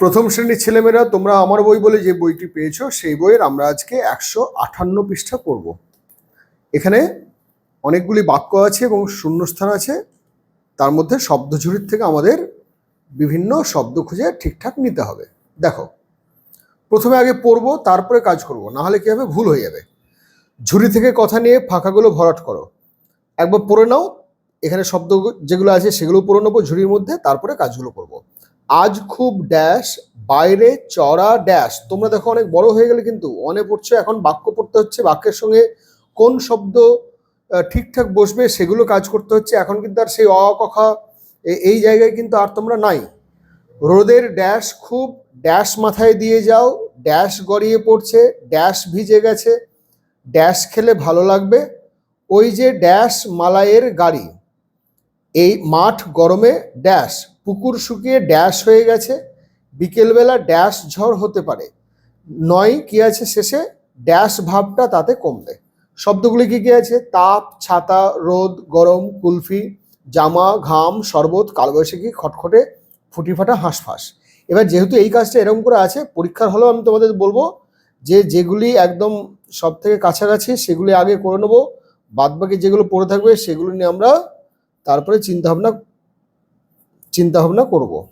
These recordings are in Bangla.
প্রথম শ্রেণির ছেলেমেয়েরা, তোমরা আমার বই বলে যে বইটি পেয়েছ, সেই বইয়ের আমরা আজকে একশো আটান্ন পৃষ্ঠা পড়ব। এখানে অনেকগুলি বাক্য আছে এবং শূন্যস্থান আছে। তার মধ্যে শব্দঝুরির থেকে আমাদের বিভিন্ন শব্দ খুঁজে ঠিকঠাক নিতে হবে। দেখো, প্রথমে আগে পড়ব, তারপরে কাজ করব, না হলে কি হবে? ভুল হয়ে যাবে। ঝুড়ি থেকে কথা নিয়ে ফাঁকাগুলো ভরাট করো। একবার পড়ে নাও, এখানে শব্দ যেগুলো আছে সেগুলো পড়ে নেব ঝুড়ির মধ্যে, তারপরে কাজগুলো করব। আজ খুব ড্যাশ বাইরে চড়া ড্যাশ তোমরা দেখো অনেক বড় হয়ে গেলে কিন্তু অনেক পড়ছো এখন বাক্য পড়তে হচ্ছে, বাক্যের সঙ্গে কোন শব্দ ঠিকঠাক বসবে সেগুলো কাজ করতে হচ্ছে। এখন কিন্তু আর সেই অ কথা এ- এই জায়গায় কিন্তু আর তোমরা নাই। রোদের ড্যাশ খুব ড্যাশ মাথায় দিয়ে যাও ড্যাশ গড়িয়ে পড়ছে ড্যাশ ভিজে গেছে ড্যাশ খেলে ভালো লাগবে। ওই যে ড্যাশ মালাইয়ের গাড়ি, এই মাঠ গরমে ড্যাশ পুকুর শুকিয়ে ড্যাশ হয়ে গেছে। বিকেলবেলা ড্যাশ ঝড় হতে পারে। নয়, কি আছে শেষে? ড্যাশ ভাবটা তাতে কমবে। শব্দগুলি কি কি আছে? তাপ, ছাতা, রোদ, গরম, কুলফি, জামা, ঘাম, শরবত, কালবৈশাখী, খটখটে ফুটি ফাটা হাঁসফাঁস। এবার যেহেতু এই কাজটা এরকম করে আছে, পরীক্ষার হলেও আমি তোমাদের বলব যে যেগুলি একদম সব থেকে কাছাকাছি সেগুলি আগে করে নেব। বাদবাকি যেগুলো পড়ে থাকবে সেগুলো নিয়ে আমরা তারপরে চিন্তা ভাবনা চিন্তা ভাবনা করব।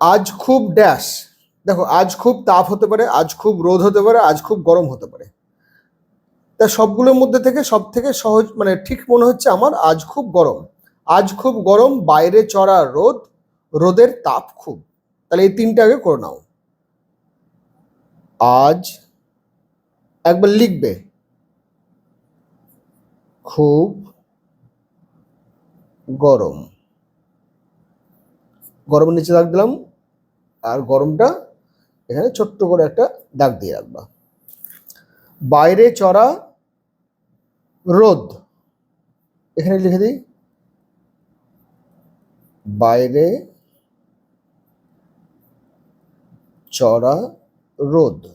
আজ খুব ড্যাশ। দেখো, আজ খুব তাপ হতে পারে, আজ খুব রোদ হতে পারে, আজ খুব গরম হতে পারে। তা সবগুলোর মধ্যে থেকে সব থেকে সহজ মানে ঠিক মনে হচ্ছে আমার, আজ খুব গরম। আজ খুব গরম, বাইরে চড়া রোদ, রোদের তাপ খুব। তাহলে এই তিনটা আগে করে নাও। আজ একবার লিখবে। খুব গরম। গরমের নিচে দাগ দিলাম, আর গরমটা এখানে ছোট্ট করে একটা দাগ দিয়ে রাখবা। বাইরে চড়া রোদ। এখানে লিখে দিই। বাইরে চড়া রোদ।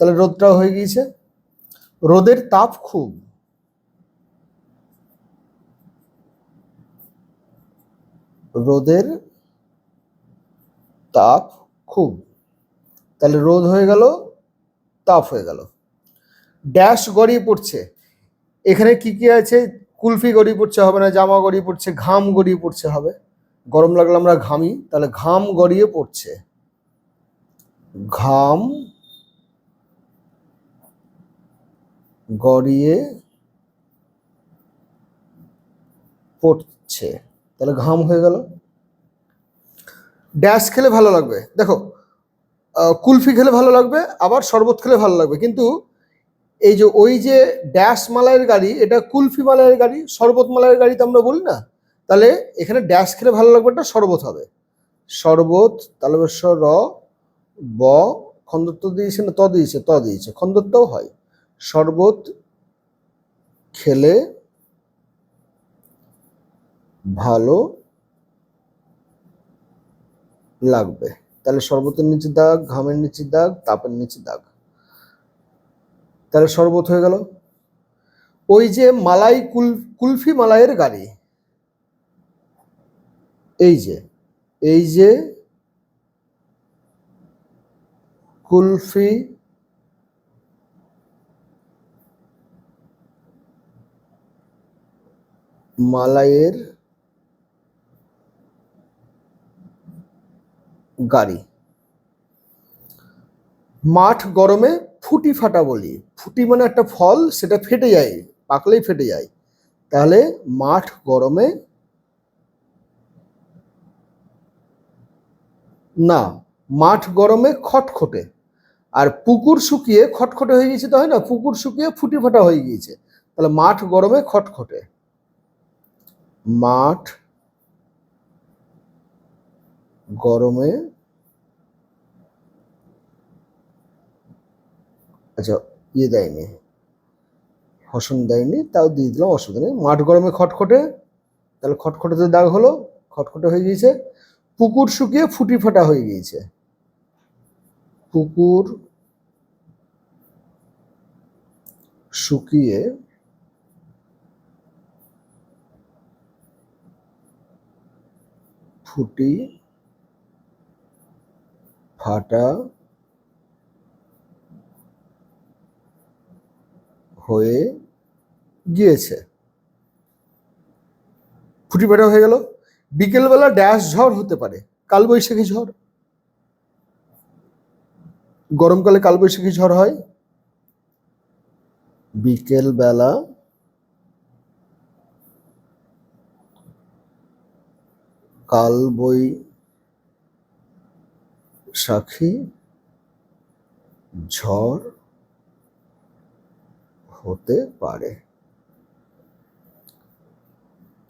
তাহলে রোদটাও হয়ে গিয়েছে। রোদের তাপ খুব। রোদের তাপ খুব। তাহলে রোদ হয়ে গেল, তাপ হয়ে গেল। ড্যাশ গড়িয়ে পড়ছে। এখানে কি কি আছে? কুলফি গড়িয়ে পড়ছে হবে না, জামা গড়িয়ে পড়ছে, ঘাম গড়িয়ে পড়ছে হবে। গরম লাগলে আমরা ঘামি, তাহলে ঘাম গড়িয়ে পড়ছে। ঘাম গড়িয়ে পড়ছে। তাহলে ঘাম হয়ে গেল। ড্যাশ খেলে ভালো লাগবে। দেখো কুলফি খেলে ভালো লাগবে, আবার শরবত খেলে ভালো লাগবে। কিন্তু এই যে, ওই যে ড্যাশ মালাইয়ের গাড়ি, এটা কুলফি মালাইয়ের গাড়ি, শরবত মালাইয়ের গাড়ি তো আমরা বলি না, তাহলে এখানে ড্যাশ খেলে ভালো লাগবে এটা শরবত হবে। শরবত তাহলে র, ব খন্দত্ব দিয়েছে না, ত দিয়েছে ত দিয়েছে খন্দত্বও হয়। শরবত খেলে ভালো লাগবে। তাহলে শরবতের নিচে দাগ, ঘামের নিচে দাগ, তাপের নিচে দাগ। তাহলে শরবত হয়ে গেল। ওই যে মালাই কুল, কুলফি মালাইয়ের গাড়ি। এই যে এই যে কুলফি মালাইয়ের গাড়ি। মাঠ গরমে ফুটি ফাটা বলি। ফুটি মানে একটা ফল, সেটা ফেটে যায়, পাকলেই ফেটে যায়। তাহলে মাঠ গরমে না, মাঠ গরমে খটখটে। আর পুকুর শুকিয়ে খটখটে হয়ে গেছে তো হয় না? পুকুর শুকিয়ে ফুটি ফাটা হয়ে গিয়েছে। তাহলে মাঠ গরমে খটখটে। মাঠ গরমে আচ্ছা ইয়ে দেয়নি। হসন দেয়নি, তাও দিয়ে দিলাম, অসুবিধা নেই। মাঠ গরমে খটখটে, তাহলে খটখটেতে দাগ হলো, খটখটে হয়ে গিয়েছে। পুকুর শুকিয়ে ফুটি ফাটা হয়ে গিয়েছে। পুকুর শুকিয়ে ফুটি ফাটা হয়ে গিয়েছে। খুঁটি ফাটা হয়ে গেল। বিকেলবেলা ড্যাশ ঝড় হতে পারে, কালবৈশাখী ঝড়। গরমকালে কালবৈশাখী ঝড় হয়। বিকেলবেলা কাল বই সাক্ষী ঝড় হতে পারে।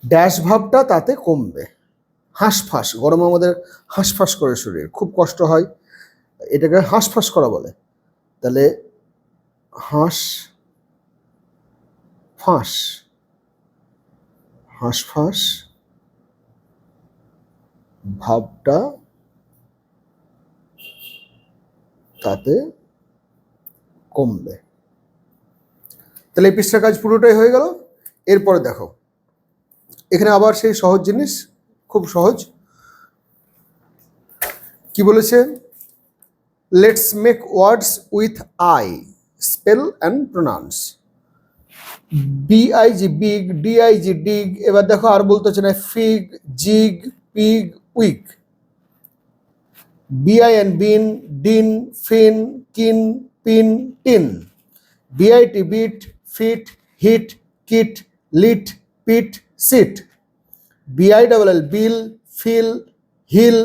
ড্যাশ ভাবটা তাতে কমবে। হাঁসফাঁস, গরমে আমাদের হাঁসফাঁস করে শরীর, খুব কষ্ট হয়। এটাকে হাঁসফাঁস করা বলে। তাহলে হাঁস, ফাঁস, হাঁসফাঁস ভাবটা তাতে কমবে। তাহলে এই পৃষ্ঠার কাজ পুরোটাই হয়ে গেল। এরপরে দেখো। এখানে আবার সেই সহজ জিনিস, খুব সহজ। কি বলেছে? Let's make words with I spell and pronounce B I G big D I G dig এবার দেখো আর বলতে হচ্ছে না fig jig pig wig B I N bin din fin kin pin tin B I T bit fit, hit, kit, lit, pit, sit. B I double L bill, fill, hill,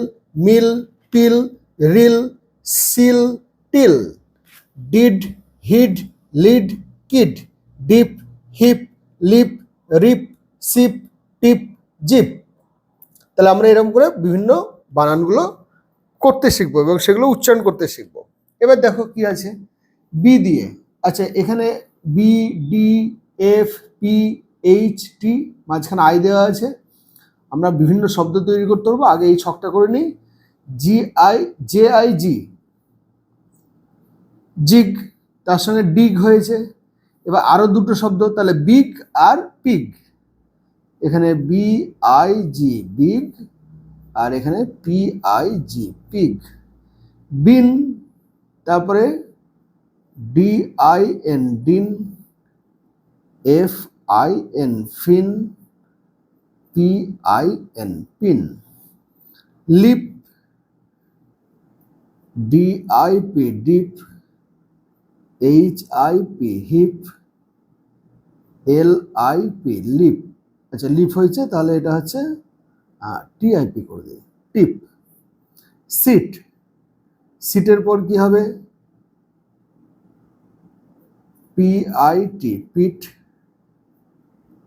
mill, pill, rill, sill, till. Did, hid, lid, kid. Dip, hip, lip, rip, sip, tip, zip. তাহলে আমরা এরকম করে বিভিন্ন বানানগুলো করতে শিখব এবং সেগুলো উচ্চারণ করতে শিখব। এবার দেখো কি আছে? বি দিয়ে। আচ্ছা এখানে B D F P H T মাঝখানে আই দেওয়া আছে। আমরা বিভিন্ন শব্দ তৈরি করতে পারব। আগে এই ছকটা করে নিই। G I J I G jig, তার সঙ্গে ডিগ হয়েছে। এবার আরও দুটো শব্দ, তাহলে বিগ আর পিগ। এখানে বি আই জি বিগ, আর এখানে P I G pig. Bin, তারপরে D I N din F I N fin P I N pin lip D I P dip H I P hip L I P lip আচ্ছা লিপ হয়েছে, তাহলে এটা হচ্ছে টিআইপি করে দিই। টিপ সিট সিটের পর কি হবে? P I T pit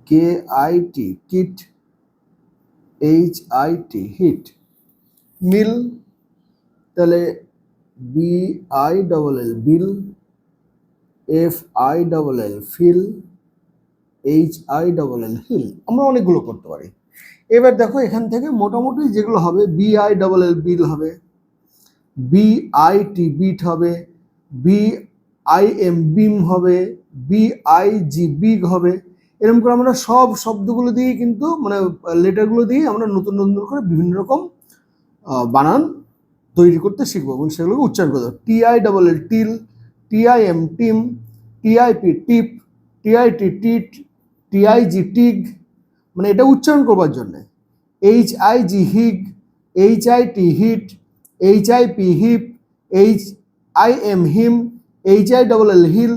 K I T kit H I T hit mill তাহলে B I double L bill F I double L fill H I double L hill আমরা অনেকগুলো করতে পারি। এবার দেখো এখান থেকে মোটামুটি যেগুলো হবে B I double L bill হবে বি আই টি বিট হবে বি আই এম বিম হবে বি আই জি বিগ হবে। এরকম করে আমরা সব শব্দগুলো দিয়ে কিন্তু মানে লেটারগুলো দিয়ে আমরা নতুন নতুন করে বিভিন্ন রকম বানান তৈরি করতে শিখব এবং সেগুলোকে উচ্চারণ করতে T I double L till T I M tim T I P tip T I T tit T I G tig মানে এটা উচ্চারণ করবার জন্যে। H I G hig H I T hit H I P hip H I M him H I double L hill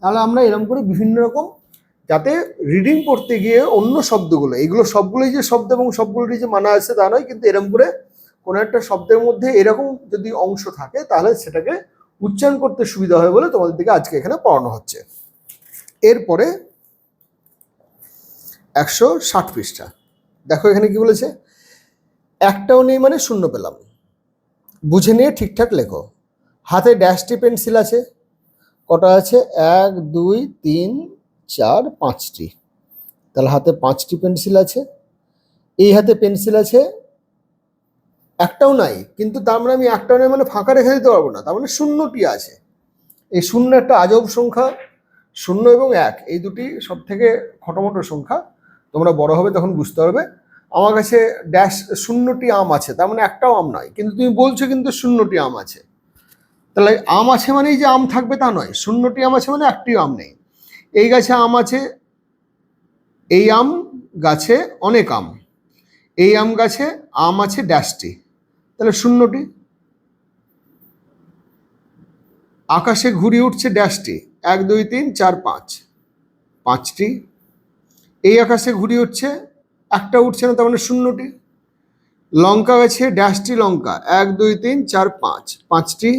তাহলে আমরা এরকম করে বিভিন্ন রকম যাতে রিডিং পড়তে গিয়ে অন্য শব্দগুলো এগুলো সবগুলোই যে শব্দ এবং সবগুলোরই যে মানা আছে তা নয়, কিন্তু এরকম করে কোনো একটা শব্দের মধ্যে এরকম যদি অংশ থাকে, তাহলে সেটাকে উচ্চারণ করতে সুবিধা হয় বলে তোমাদের দিকে আজকে এখানে পড়ানো হচ্ছে। এরপরে একশো ষাট পৃষ্ঠা। দেখো এখানে কি বলেছে? একটাও নেই মানে শূন্য পেলাম। বুঝে নিয়ে ঠিকঠাক লেখো। হাতে ড্যাশটি পেন্সিল আছে। কটা আছে? এক, দুই, তিন, চার, পাঁচটি। তাহলে হাতে পাঁচটি পেন্সিল আছে। এই হাতে পেন্সিল আছে, একটাও নাই, কিন্তু তার মানে আমি একটাও নাই মানে ফাঁকা রেখে দিতে পারব না। তার মানে শূন্যটি আছে। এই শূন্য একটা আজব সংখ্যা, শূন্য এবং এক, এই দুটি সব থেকে খটোমটো সংখ্যা। তোমরা বড় হবে তখন বুঝতে পারবে। আমার কাছে ড্যাশ শূন্যটি আম আছে, তার মানে একটাও আম নয়। কিন্তু তুমি বলছো কিন্তু শূন্যটি আম আছে। তাহলে আম আছে মানেই যে আম থাকবে তা নয়, শূন্যটি আম আছে মানে একটিও আম নেই। এই গাছে আম আছে, এই আম গাছে অনেক আম, এই আম গাছে আম আছে ড্যাশটি, তাহলে শূন্যটি? আকাশে ঘুরিয়ে উঠছে ড্যাশটি, এক, দুই, তিন, চার, পাঁচ, পাঁচটি, এই আকাশে ঘুরিয়ে উঠছে, একটা উঠছে না তার মানে শূন্যটি? লঙ্কা গাছে ড্যাশটি লঙ্কা, এক, দুই, তিন, চার, পাঁচ, পাঁচটি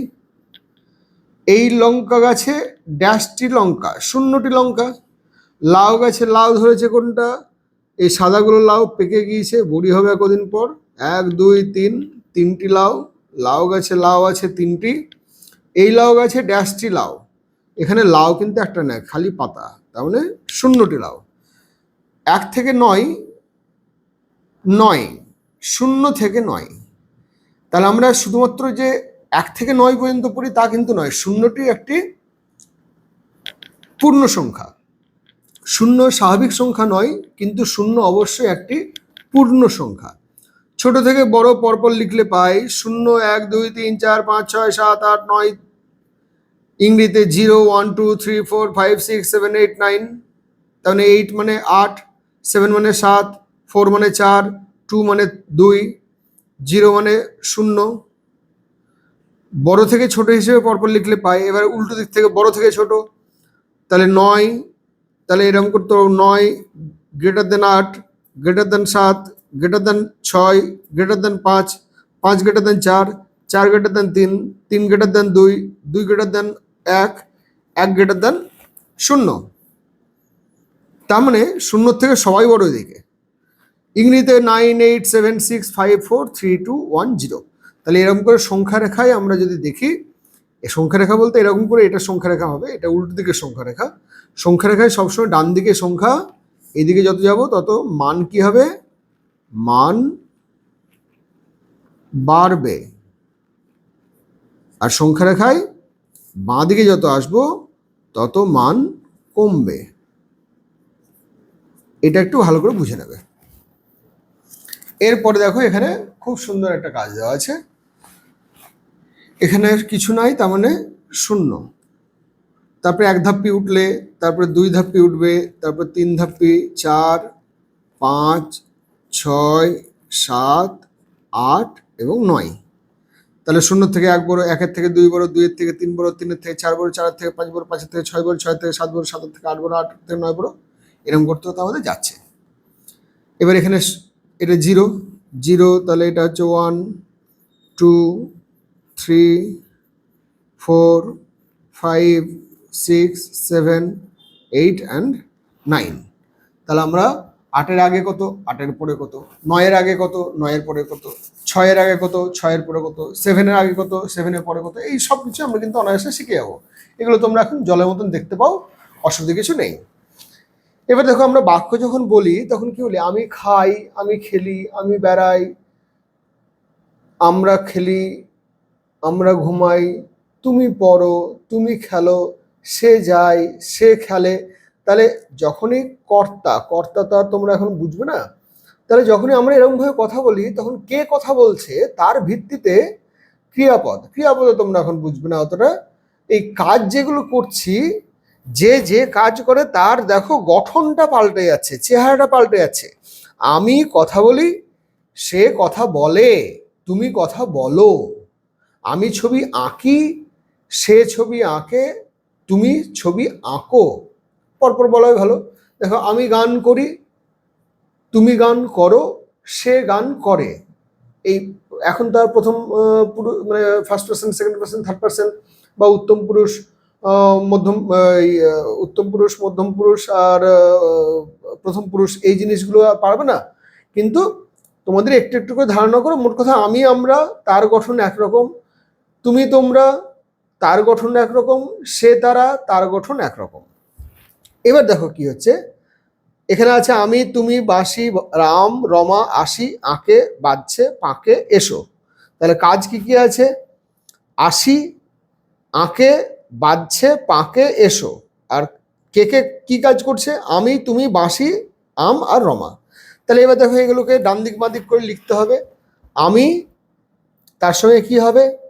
এই লঙ্কা গাছে ড্যাশটি লঙ্কা, শূন্যটি লঙ্কা। লাউ গাছে লাউ ধরেছে কোনটা? এই সাদাগুলো লাউ পেকে গিয়েছে, বড়ি হবে কদিন পর? এক, দুই, তিন, তিনটি লাউ। লাউ গাছে লাউ আছে তিনটি। এই লাউ গাছে ড্যাশটি লাউ। এখানে লাউ কিন্তু একটা নেয়, খালি পাতা, তার মানে শূন্যটি লাউ। এক থেকে নয় নয়, শূন্য থেকে নয়। তাহলে আমরা শুধুমাত্র যে এক থেকে নয় পর্যন্ত পড়ি, তা কিন্তু নয়। শূন্যটি একটি পূর্ণ সংখ্যা। শূন্য স্বাভাবিক সংখ্যা নয়, কিন্তু শূন্য অবশ্যই একটি পূর্ণ সংখ্যা। ছোট থেকে বড় পরপর লিখলে পাই শূন্য এক, দুই, তিন, চার, পাঁচ, ছয়, সাত, আট, নয়। ইংরেজিতে zero, one, two, three, four, five, six, seven, eight, nine. তাহলে এইট মানে আট, সেভেন মানে সাত, ফোর মানে চার, টু মানে দুই, জিরো মানে শূন্য। বড় থেকে ছোট হিসেবে পরপর লিখলে পাই। এবার উল্টো দিক থেকে বড় থেকে ছোট, তাহলে নয়, তাহলে এরকম করতে নয় গ্রেটার দেন আট গ্রেটার দেন সাত গ্রেটার দেন ছয় গ্রেটার দেন পাঁচ পাঁচ গ্রেটার দেন চার চার গ্রেটার দেন তিন তিন গ্রেটার দেন দুই দুই গ্রেটার দেন এক এক গ্রেটার দেন শূন্য। তার মানে শূন্য থেকে সবাই বড় দিকে ইংরেজিতে nine eight seven six five four three two one zero তাহলে এরকম করে সংখ্যা রেখায় আমরা যদি দেখি সংখ্যা রেখা বলতে এরকম করে এটা সংখ্যা রেখা হবে, এটা উল্টো দিকের সংখ্যা রেখা সংখ্যা রেখায় সবসময় ডান দিকে সংখ্যা, এদিকে যত যাব তত মান কি হবে? মান বাড়বে। আর সংখ্যা রেখায় বাঁ দিকে যত আসব, তত মান কমবে। এটা একটু ভালো করে বুঝে নেবে। এরপরে দেখো এখানে খুব সুন্দর একটা কাজ দেওয়া আছে। এখানে কিছু নাই, তার মানে শূন্য। তারপরে এক ধাপ্পি উঠলে, তারপরে দুই ধাপ্পি উঠবে, তারপর তিন ধাপ্পি চার, পাঁচ, ছয়, সাত, আট এবং নয়। তাহলে শূন্য থেকে এক বড়, একের থেকে দুই বড়, দুইয়ের থেকে তিন বড়, তিনের থেকে চার বড়, চারের থেকে পাঁচ বড়, পাঁচের থেকে ছয় বড় ছয় থেকে সাত বড়, সাতের থেকে আট বড় আট থেকে নয় বড়, এরকম করতে করতে আমাদের যাচ্ছে। এবার এখানে এটা জিরো জিরো তাহলে এটা হচ্ছে one two three four five six seven eight and nine তাহলে আমরা আটের আগে কত? আটের পরে কত? নয়ের আগে কত? নয়ের পরে কত? ছয়ের আগে কত? ছয়ের পরে কত? সেভেনের আগে কত? সেভেনের পরে কত? এই সব কিছু আমরা কিন্তু অনায়াসে শিখে যাব। এগুলো তোমরা এখন জলের মতন দেখতে পাও, অসুবিধা কিছু নেই। এবার দেখো আমরা বাক্য যখন বলি, তখন কি বলি? আমি খাই, আমি খেলি, আমি বেড়াই, আমরা খেলি আমরা ঘুমাই, তুমি পড়ো, তুমি খেলো, সে যায়, সে খেলে। তাহলে যখনই কর্তা কর্তা তো তোমরা এখন বুঝবে না। তাহলে যখনই আমরা এরকমভাবে কথা বলি, তখন কে কথা বলছে তার ভিত্তিতে ক্রিয়াপদ। ক্রিয়াপদে তোমরা এখন বুঝবে না অতটা। এই কাজ যেগুলো করছি, যে যে কাজ করে তার দেখো গঠনটা পাল্টে যাচ্ছে, চেহারাটা পাল্টে যাচ্ছে। আমি কথা বলি, সে কথা বলে, তুমি কথা বলো। আমি ছবি আঁকি সে ছবি আঁকে তুমি ছবি আঁকো। পরপর বলাই ভালো। দেখো আমি গান করি তুমি গান করো সে গান করে। এই এখন তার প্রথম আহ, পুরু মানে first person second person third person বা উত্তম পুরুষ মধ্যম উত্তম পুরুষ মধ্যম পুরুষ আর প্রথম পুরুষ এই জিনিসগুলো পারবে না। কিন্তু তোমাদের একটু একটু করে ধারণা করো। মোট কথা আমি আমরা তার গঠন একরকম। তুমি তোমরা, তার গঠন একরকম, সে তারা তার গঠন একরকম। এবার দেখো কি হচ্ছে। এখানে আছে, আমি, তুমি, বাসি, রাম, রমা, আসি, আঁকে, বাজছে, পাকে, এসো। তাহলে কাজ কি কি আছে? আসি, আঁকে, বাজছে, পাকে, এসো। আর কে কে কি কাজ করছে? আমি, তুমি বাঁশি আম আর রমা। তাহলে এবার দেখো, এগুলোকে ডান দিক বাঁ দিক করে লিখতে হবে। আমি, তার সঙ্গে কি হবে?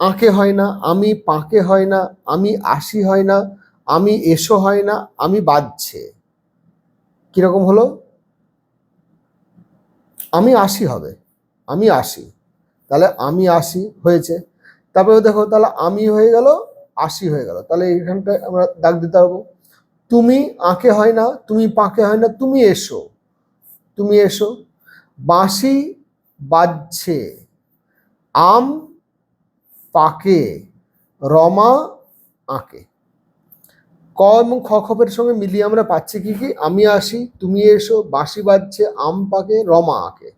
আঁকে হয় না, আমি পাঁকে হয় না, আমি আসি হয় না, আমি এসো হয় না, আমি বাজছে। কীরকম হলো? আমি আসি হবে, আমি আসি। তাহলে আমি আসি হয়েছে। তারপরে দেখো, তাহলে আমি হয়ে গেল, আসি হয়ে গেল। তাহলে এখানটায় আমরা দাগ দিতে পারব। তুমি আঁকে হয় না, তুমি পাকে হয় না, তুমি এসো। তুমি এসো। বাঁশি বাজছে। আম পাকে রমা আঁকে। ক এবং খ খপের সঙ্গে মিলিয়ে আমরা পাচ্ছি কি কি? আমি আসি, তুমি এসো, বাঁশি বাজছে, আম পাকে, রমা আঁকে।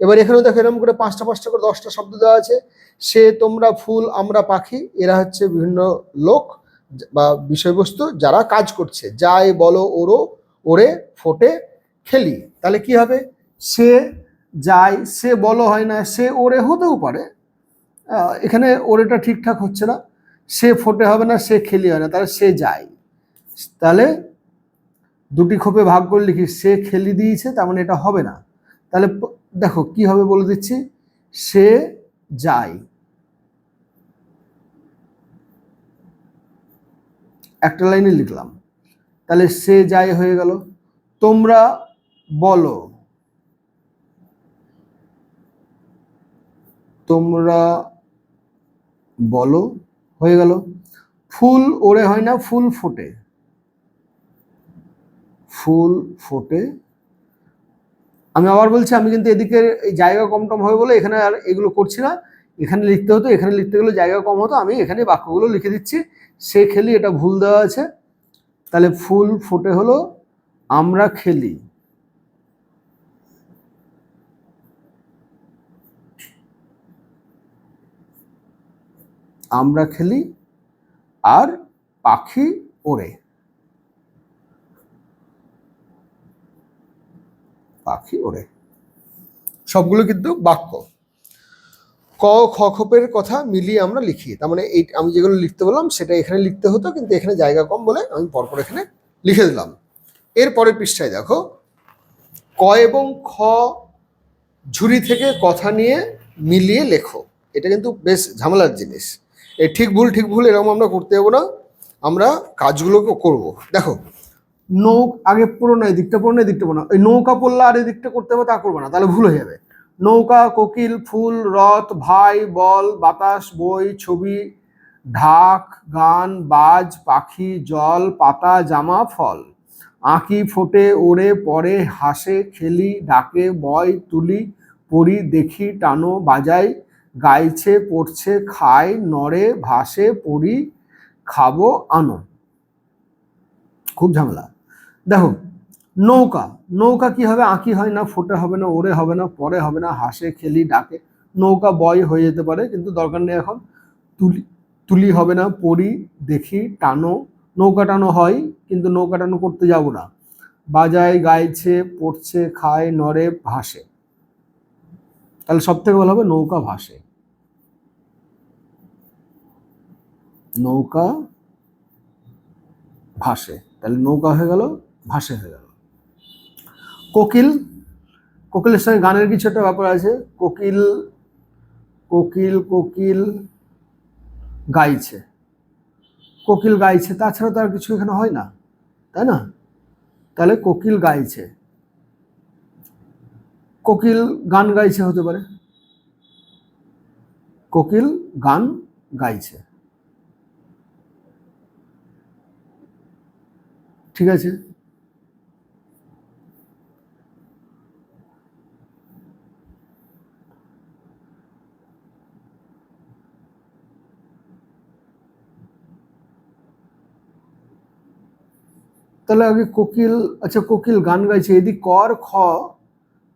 এবার এখানেও দেখো এরকম করে পাঁচটা পাঁচটা করে দশটা শব্দ দেওয়া আছে। সে, তোমরা, ফুল, আমরা, পাখি, এরা হচ্ছে বিভিন্ন লোক বা বিষয়বস্তু যারা কাজ করছে। যায় বলো ওরো ওরে ফোটে, খেলি। তাহলে কি হবে? সে যায় সে বলো হয় না, সে ওরে হতেও পারে। আহ, ওর এটা ঠিকঠাক হচ্ছে না। সে ফোটে হবে না সে খেলি হয় না তাহলে সে যায়। তাহলে দুটি খোপে ভাগ করে লিখি সে খেলি দিয়েছে তার মানে এটা হবে না। তাহলে দেখো কি হবে বলে দিচ্ছি সে যায়। একটা লাইনে লিখলাম তাহলে সে যায় হয়ে গেল। তোমরা বলো তোমরা বলো, হয়ে গেল। ফুল ওড়ে হয় না, ফুল ফোটে। ফুল ফোটে। আমি আবার বলছি, আমি কিন্তু এদিকে এই জায়গা কম টম হবে বলে এখানে আর এগুলো করছি না। এখানে লিখতে হতো, এখানে লিখতে গেলে জায়গা কম হতো। আমি এখানে বাক্যগুলো লিখে দিচ্ছি। সে খেলি, এটা ভুল দেওয়া আছে। তাহলে ফুল ফোটে হলো, আমরা খেলি। আমরা খেলি আর পাখি ওড়ে। পাখি ওড়ে। সবগুলো কিন্তু বাক্য। ক, খ, খপের কথা মিলিয়ে আমরা লিখি। তার মানে এই আমি যেগুলো লিখতে বললাম সেটা এখানে লিখতে হতো, কিন্তু এখানে জায়গা কম বলে আমি পরপর এখানে লিখে দিলাম। এর পরের পৃষ্ঠায় দেখো। ক এবং খ ঝুড়ি থেকে কথা নিয়ে মিলিয়ে লেখো। এটা কিন্তু বেশ ঝামেলার জিনিস। এই ঠিক ভুল ঠিক ভুল, এরকম আমরা করতে যাব না। আমরা কাজগুলোকে করব। দেখো নৌ আগে পড়ো না এই দিকটা পড়ো না এই দিকটা পড়ো এই নৌকা পড়লে আর এই দিকটা করতে হবে, তা করব না, তাহলে ভুল হয়ে যাবে। নৌকা, কোকিল, ফুল, রথ, ভাই, বল, বাতাস, বই, ছবি, ঢাক, গান, বাজ, পাখি, জল, পাতা, জামা, ফল। আঁকি, ফোটে, ওড়ে পরে হাসে, খেলি, ডাকে, বয়, তুলি, পড়ি, দেখি, টানো, বাজাই গাইছে পড়ছে খায়, নড়ে, ভাসে পড়ি খাব, আনো। খুব ঝামেলা। দেখো, নৌকা। নৌকা কি হবে? আঁকি হয় না, ফোটে হবে না ওরে হবে না পরে হবে না, হাসে, খেলি, ডাকে। নৌকা বয় হয়ে যেতে পারে, কিন্তু দরকার নেই এখন। তুলি তুলি হবে না, পড়ি, দেখি, টানো। নৌকা টানো হয়, কিন্তু নৌকা টানো করতে যাব না। বাজায়, গাইছে, পড়ছে, খায়, নড়ে, ভাসে। তাহলে সব থেকে ভালো হবে নৌকা ভাসে। নৌকা ভাসে। তাহলে নৌকা হয়ে গেল, ভাসে হয়ে গেল। কোকিল, কোকিলের সঙ্গে গানের কিছু একটা ব্যাপার আছে। কোকিল কোকিল কোকিল গাইছে। কোকিল গাইছে, তাছাড়া তো আর কিছু এখানে হয় না, তাই না? তাহলে কোকিল গাইছে। কোকিল গান গাইছে হতে পারে। কোকিল গান গাইছে। ঠিক আছে। তাহলে আগে কোকিল আচ্ছা কোকিল গান গাইছে, এদিক কর, খ।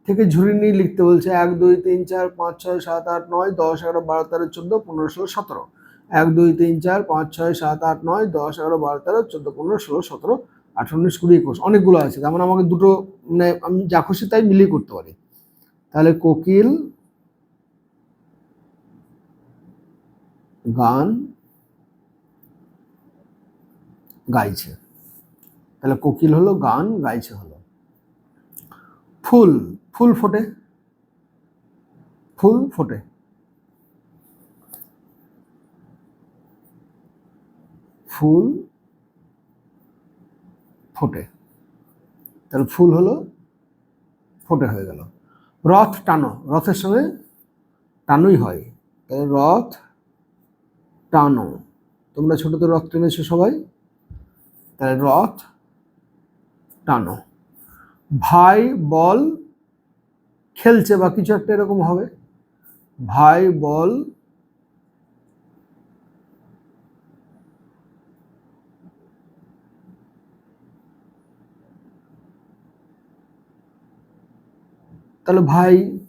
থেকে ঝুড়ি নিয়ে লিখতে বলছে এক, দুই, তিন, চার, পাঁচ, ছয়, সাত, আট, নয়, দশ, এগারো, বারো, তেরো, চোদ্দ, পনেরো, ষোলো, সতেরো। এক, দুই, তিন, চার, পাঁচ, ছয়, সাত, আট, নয়, দশ, এগারো, বারো, তেরো, চোদ্দ, পনেরো, ষোলো, সতেরো, আঠারো, উনিশ, কুড়ি, একুশ, অনেকগুলো আছে। যেমন আমাকে দুটো মানে আমি যা খুশি তাই মিলিয়ে করতে পারি। তাহলে কোকিল, গান গাইছে। তাহলে কোকিল হলো গান, গাইছে হলো। ফুল ফুল ফোটে। ফুল ফোটে। ফুল ফোটে। তাহলে ফুল হলো, ফোটে হয়ে গেল। রথ টানো, রথের সঙ্গে টানোই হয়। তাহলে রথ টানো। তোমরা ছোটতে রথ টেনেছো সবাই। তাহলে রথ টানো। ভাই বল খেলছে বা কিছু একটা এরকম হবে। ভাই বল তাহলে ভাই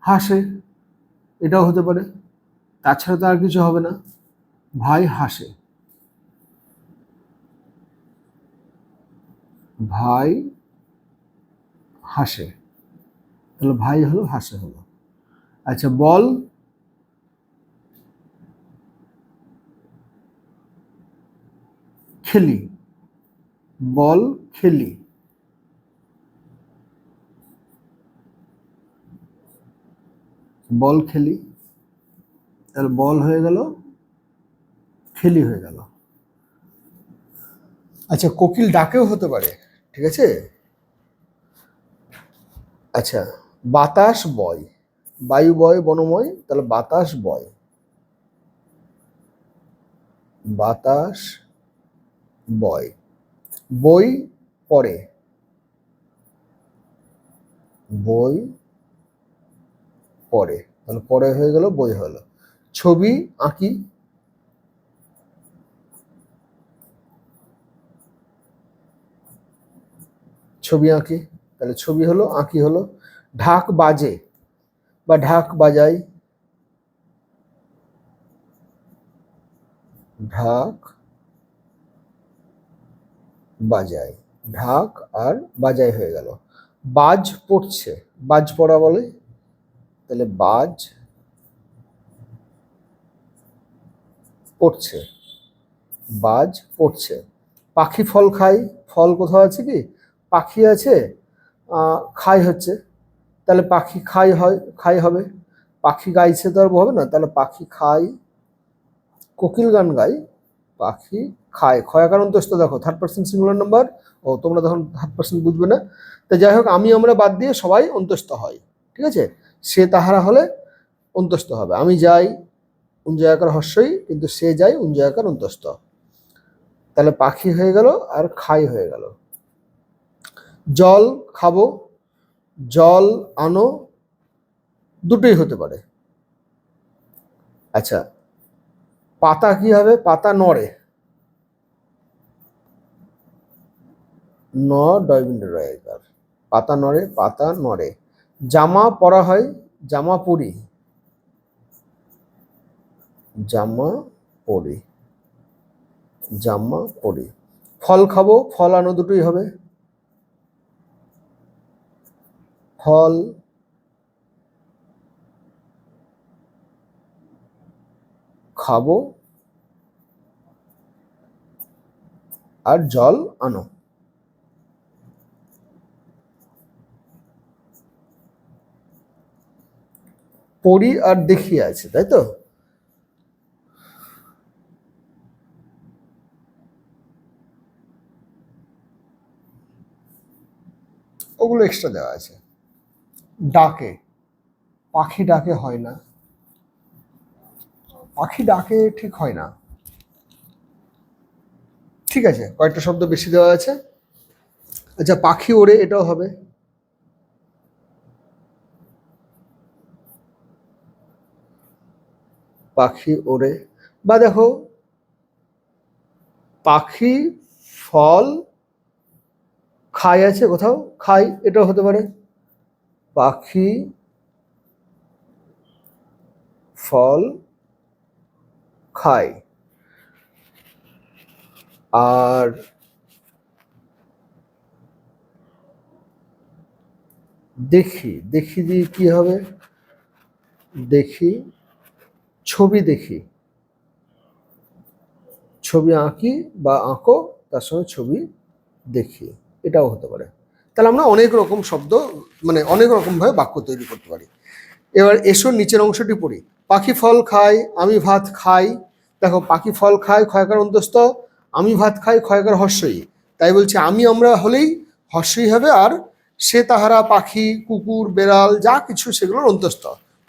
হাসে, এটাও হতে পারে। তাছাড়া তো আর কিছু হবে না। ভাই হাসে। ভাই হাসে। তাহলে ভাই হলো, হাসে হলো। আচ্ছা বল। খেলি। বল খেলি। বল, খেলি। তাহলে বল হয়ে গেল, খেলি হয়ে গেল। আচ্ছা কোকিল ডাকেও হতে পারে, ঠিক আছে? আচ্ছা বাতাস বয়, বায়ু বয়, বনময়, তাহলে বাতাস বয়। বাতাস বয়। বই পড়ে। বই পড়ে। তাহলে পরে হয়ে গেল, বই হলো ছবি আঁকি। ছবি আঁকি। তাহলে ছবি হলো, আঁকি হলো। ঢাক বাজে বা ঢাক বাজাই। ঢাক বাজাই। ঢাক আর বাজাই হয়ে গেল। বাজ পড়ছে। বাজ পড়া বলে? তাহলে বাজ পড়ছে। বাজ পড়ছে। পাখি ফল খায় ফল কোথাও আছে কি? পাখি আছে? খাই হচ্ছে। তাহলে পাখি খাই হয়, খাই হবে। পাখি গাইছে তো আর হবে না। তাহলে পাখি খাই, কোকিল গান গাই, পাখি খায়। ক্ষয়াকার অন্তস্থ দেখো থার্ড পার্সন সিঙ্গুলার নাম্বার ও, তোমরা তখন থার্ড পার্সন বুঝবে না। তো যাই হোক, আমি আমরা বাদ দিয়ে সবাই অন্তস্থ হয়, ঠিক আছে? সে তাহারা হলে অন্তস্থ হবে। আমি যাই, উঞ্জয়াকার হস্যই, কিন্তু সে যায় উঞ্জয়াকার অন্তস্থ। তাহলে পাখি হয়ে গেল আর খাই হয়ে গেল। জল খাব, জল আনো, দুটোই হতে পারে। আচ্ছা পাতা কি হবে? পাতা নড়ে। ন ডয়বিন্ড রয়েকার পাতা নড়ে পাতা নড়ে। জামা পরা হয়, জামা পরি। জামা পরি। জামা পরি। ফল খাব, ফল আনো দুটোই হবে। ফল, খাব আর জল আনো। পড়ি আর দেখি আছে, তাই তো? ওগুলো এক্সট্রা দেওয়া আছে। ডাকে। পাখি ডাকে হয় না। পাখি ডাকে ঠিক হয় না। ঠিক আছে, কয়েকটা শব্দ বেশি দেওয়া আছে। আচ্ছা পাখি ওড়ে, এটাও হবে। পাখি ওড়ে। বা দেখো, পাখি, ফল, খাই আছে কোথাও? খাই, এটাও হতে পারে। পাখি, ফল খায়। আর দেখি দেখি দিয়ে কি হবে? দেখি, ছবি দেখি। ছবি আঁকি বা আঁকো, তার সঙ্গে ছবি দেখি। এটাও হতে পারে। তাহলে আমরা অনেক রকম শব্দ মানে অনেক রকমভাবে বাক্য তৈরি করতে পারি। এবার এসো নিচের অংশটি পড়ি। পাখি ফল খায়, আমি ভাত খাই। দেখো, পাখি ফল খায়, ক্ষয়কার অন্তস্থ। আমি ভাত খাই, ক্ষয়কার হর্ষই। তাই বলছি, আমি আমরা হলেই হর্ষই হবে আর সে তাহারা পাখি, কুকুর, বেড়াল, যা কিছু সেগুলোর অন্তস্থ।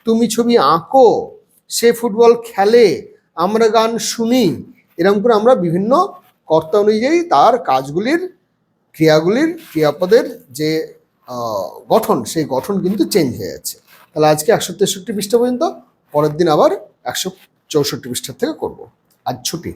তুমি ছবি আঁকো, সে ফুটবল খেলে, আমরা গান শুনি। এরকম করে আমরা বিভিন্ন কর্তা অনুযায়ী তার কাজগুলির ক্রিয়াগুলির ক্রিয়াপদের যে গঠন, সেই গঠন কিন্তু চেঞ্জ হয়ে যাচ্ছে। তাহলে আজকে একশো তেষট্টি পৃষ্ঠা পর্যন্ত, পরের দিন আবার একশো চৌষট্টি পৃষ্ঠার থেকে করব। আজ ছুটি।